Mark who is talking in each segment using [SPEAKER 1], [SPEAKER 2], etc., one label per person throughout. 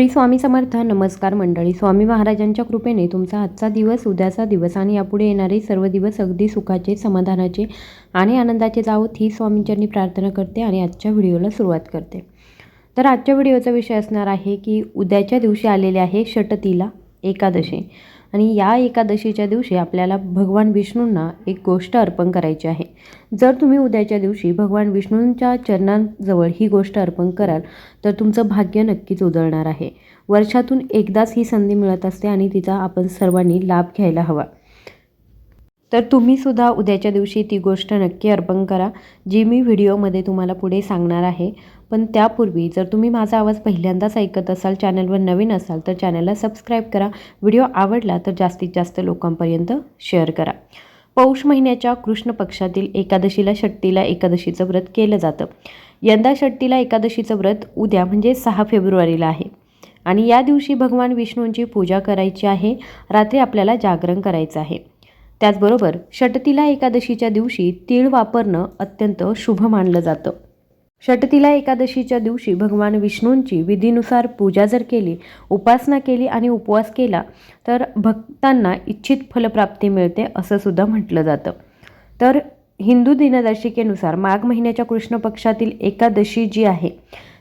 [SPEAKER 1] श्री स्वामी समर्थ. नमस्कार मंडळी. स्वामी महाराजांच्या कृपेने तुमचा आजचा दिवस उद्याचा दिवस आणि यापुढे येणारे सर्व दिवस अगदी सुखाचे समाधानाचे आणि आनंदाचे जावोत ही स्वामींच्यांनी प्रार्थना करते आणि आजच्या व्हिडिओला सुरुवात करते. तर आजच्या व्हिडिओचा विषय असणार आहे की उद्याच्या दिवशी आलेले आहे षटतीला एकादशी. आणि या एकादशीच्या दिवशी आपल्याला भगवान विष्णूंना एक गोष्ट अर्पण करायची आहे. जर तुम्ही उद्याच्या दिवशी भगवान विष्णूंच्या चरणांजवळ ही गोष्ट अर्पण कराल तर तुमचं भाग्य नक्कीच उधळणार आहे. वर्षातून एकदाच ही संधी मिळत असते आणि तिचा आपण सर्वांनी लाभ घ्यायला हवा. तर तुम्ही सुद्धा उद्याच्या दिवशी ती गोष्ट नक्की अर्पण करा जी मी व्हिडिओमध्ये तुम्हाला पुढे सांगणार आहे. पण त्यापूर्वी जर तुम्ही माझा आवाज पहिल्यांदाच ऐकत असाल चॅनलवर नवीन असाल तर चॅनलला सबस्क्राईब करा. व्हिडिओ आवडला तर जास्तीत जास्त लोकांपर्यंत शेअर करा. पौष महिन्याच्या कृष्ण पक्षातील एकादशीला षट्टीला एकादशीचं व्रत केलं जातं. यंदा षट्टीला एकादशीचं व्रत उद्या म्हणजे सहा फेब्रुवारीला आहे. आणि या दिवशी भगवान विष्णूंची पूजा करायची आहे. रात्री आपल्याला जागरण करायचं आहे. त्याचबरोबर षटतीला एकादशीच्या दिवशी तीळ वापरणं अत्यंत शुभ मानलं जातं. षटतीला एकादशीच्या दिवशी भगवान विष्णूंची विधीनुसार पूजा जर केली उपासना केली आणि उपवास केला तर भक्तांना इच्छित फलप्राप्ती मिळते असं सुद्धा म्हटलं जातं. तर हिंदू दिनदर्शिकेनुसार माघ महिन्याच्या कृष्ण पक्षातील एकादशी जी आहे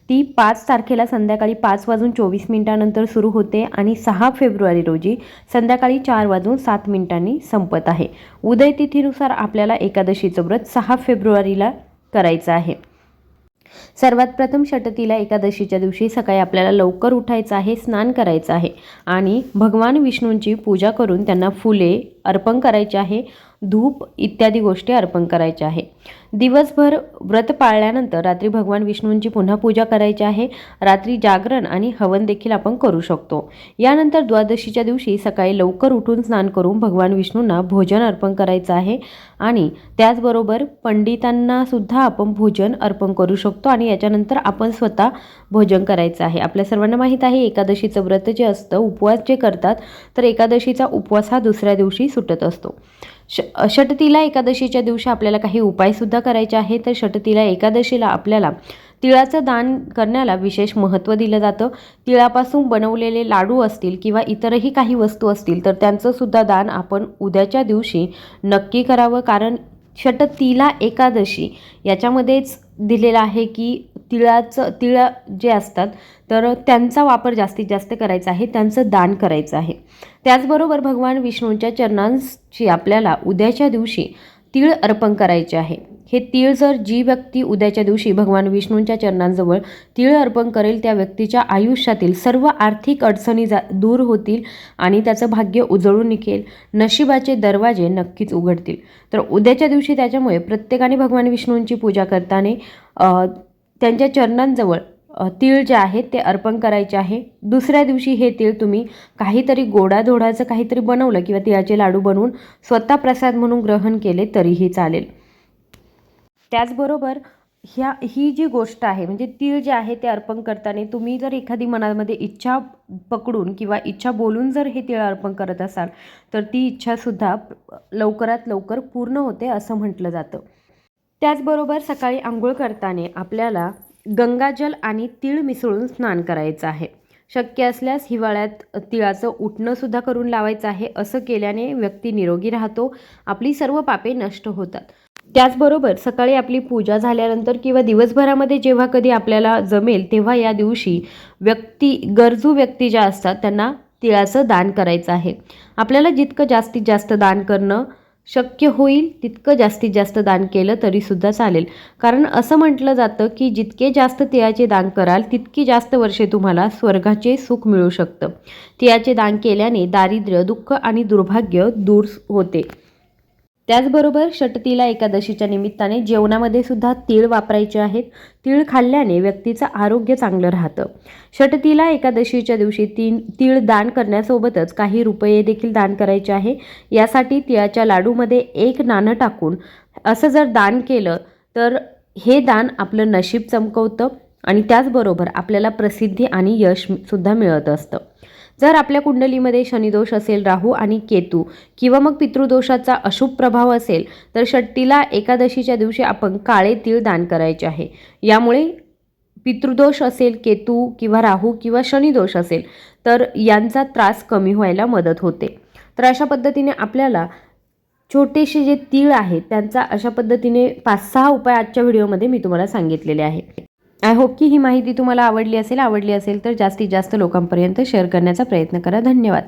[SPEAKER 1] ती पाच तारखेला संध्याकाळी पाच वाजून चोवीस मिनिटानंतर सुरू होते आणि सहा फेब्रुवारी रोजी संध्याकाळी चार वाजून सात मिनिटांनी संपत आहे. उदय तिथीनुसार आपल्याला एकादशीचं व्रत सहा फेब्रुवारीला करायचं आहे. सर्वात प्रथम षटतीला एकादशीच्या दिवशी सकाळी आपल्याला लवकर उठायचं आहे स्नान करायचं आहे आणि भगवान विष्णूंची पूजा करून त्यांना फुले अर्पण करायचे आहे. धूप इत्यादी गोष्टी अर्पण करायच्या आहे. दिवसभर व्रत पाळल्यानंतर रात्री भगवान विष्णूंची पुन्हा पूजा करायची आहे. रात्री जागरण आणि हवन देखील आपण करू शकतो. यानंतर द्वादशीच्या दिवशी सकाळी लवकर उठून स्नान करून भगवान विष्णूंना भोजन अर्पण करायचं आहे. आणि त्याचबरोबर पंडितांना सुद्धा आपण भोजन अर्पण करू शकतो आणि याच्यानंतर आपण स्वतः भोजन करायचं आहे. आपल्या सर्वांना माहीत आहे एकादशीचं व्रत जे असतं उपवास जे करतात तर एकादशीचा उपवास हा दुसऱ्या दिवशी सुटत असतो. श षटतीला एकादशीच्या दिवशी आपल्याला काही उपायसुद्धा करायचे आहे तर षटतीला एकादशीला आपल्याला तिळाचं दान करण्याला विशेष महत्त्व दिलं जातं. तिळापासून बनवलेले लाडू असतील किंवा इतरही काही वस्तू असतील तर त्यांचंसुद्धा दान आपण उद्याच्या दिवशी नक्की करावं. कारण षटतीला एकादशी याच्यामध्येच दिलेलं आहे की तिळाचं तिळ जे असतात तर त्यांचा वापर जास्तीत जास्त करायचा आहे त्यांचं दान करायचं आहे. त्याचबरोबर भगवान विष्णूंच्या चरणांची आपल्याला उद्याच्या दिवशी तिळ अर्पण करायचे आहे. हे तीळ जर जी व्यक्ती उद्याच्या दिवशी भगवान विष्णूंच्या चरणांजवळ तीळ अर्पण करेल त्या व्यक्तीच्या आयुष्यातील सर्व आर्थिक अडचणी जा दूर होतील आणि त्याचं भाग्य उजळून निघेल नशिबाचे दरवाजे नक्कीच उघडतील. तर उद्याच्या दिवशी त्याच्यामुळे प्रत्येकाने भगवान विष्णूंची पूजा करताना त्यांच्या चरणांजवळ तीळ जे आहेत ते अर्पण करायचे आहे. दुसऱ्या दिवशी हे तीळ तुम्ही काहीतरी गोडाधोडाचं काहीतरी बनवलं किंवा तिळाचे लाडू बनवून स्वतः प्रसाद म्हणून ग्रहण केले तरीही चालेल. त्याचबरोबर ह्या ही जी गोष्ट आहे म्हणजे तीळ जे आहे ते अर्पण करताना तुम्ही जर एखादी मनामध्ये इच्छा पकडून किंवा इच्छा बोलून जर हे तीळ अर्पण करत असाल तर ती इच्छासुद्धा लवकरात लवकर पूर्ण होते असं म्हटलं जातं. त्याचबरोबर सकाळी आंघोळ करताना आपल्याला गंगाजल आणि तीळ मिसळून स्नान करायचं आहे. शक्य असल्यास हिवाळ्यात तिळाचं उठणंसुद्धा करून लावायचं आहे असं केल्याने व्यक्ती निरोगी राहतो आपली सर्व पापे नष्ट होतात. त्याचबरोबर सकाळी आपली पूजा झाल्यानंतर किंवा दिवसभरामध्ये जेव्हा कधी आपल्याला जमेल तेव्हा या दिवशी व्यक्ती गरजू व्यक्ती ज्या असतात त्यांना तिळाचं दान करायचं आहे. आपल्याला जितकं जास्तीत जास्त दान करणं शक्य होईल तितकं जास्तीत जास्त दान केलं तरीसुद्धा चालेल. कारण असं म्हटलं जातं की जितके जास्त तिळाचे दान कराल तितकी जास्त वर्षे तुम्हाला स्वर्गाचे सुख मिळू शकतं. तिळाचे दान केल्याने दारिद्र्य दुःख आणि दुर्भाग्य दूर होते. त्याचबरोबर षटतीला एकादशीच्या निमित्ताने जेवणामध्ये सुद्धा तीळ वापरायचे आहेत. तीळ खाल्ल्याने व्यक्तीचं आरोग्य चांगलं राहतं. षटतीला एकादशीच्या दिवशी तीन तीळ दान करण्यासोबतच काही रुपये देखील दान करायचे आहे. यासाठी तिळाच्या लाडूमध्ये एक नाणं टाकून असं जर दान केलं तर हे दान आपलं नशीब चमकवतं आणि त्याचबरोबर आपल्याला प्रसिद्धी आणि यशसुद्धा मिळत असतं. जर आपल्या कुंडलीमध्ये शनिदोष असेल राहू आणि केतू किंवा मग पितृदोषाचा अशुभ प्रभाव असेल तर षट्टीला एकादशीच्या दिवशी आपण काळे तीळ दान करायचे आहे. यामुळे पितृदोष असेल केतू किंवा राहू किंवा शनिदोष असेल तर यांचा त्रास कमी व्हायला मदत होते. तर अशा पद्धतीने आपल्याला छोटेसे जे तीळ आहेत त्यांचा अशा पद्धतीने पाच सहा उपाय आजच्या व्हिडिओमध्ये मी तुम्हाला सांगितलेले आहे. आय होप की ही माहिती तुम्हाला आवडली असेल आवडली असेल तर जास्तीत जास्त लोकांपर्यंत शेअर करण्याचा प्रयत्न करा. धन्यवाद.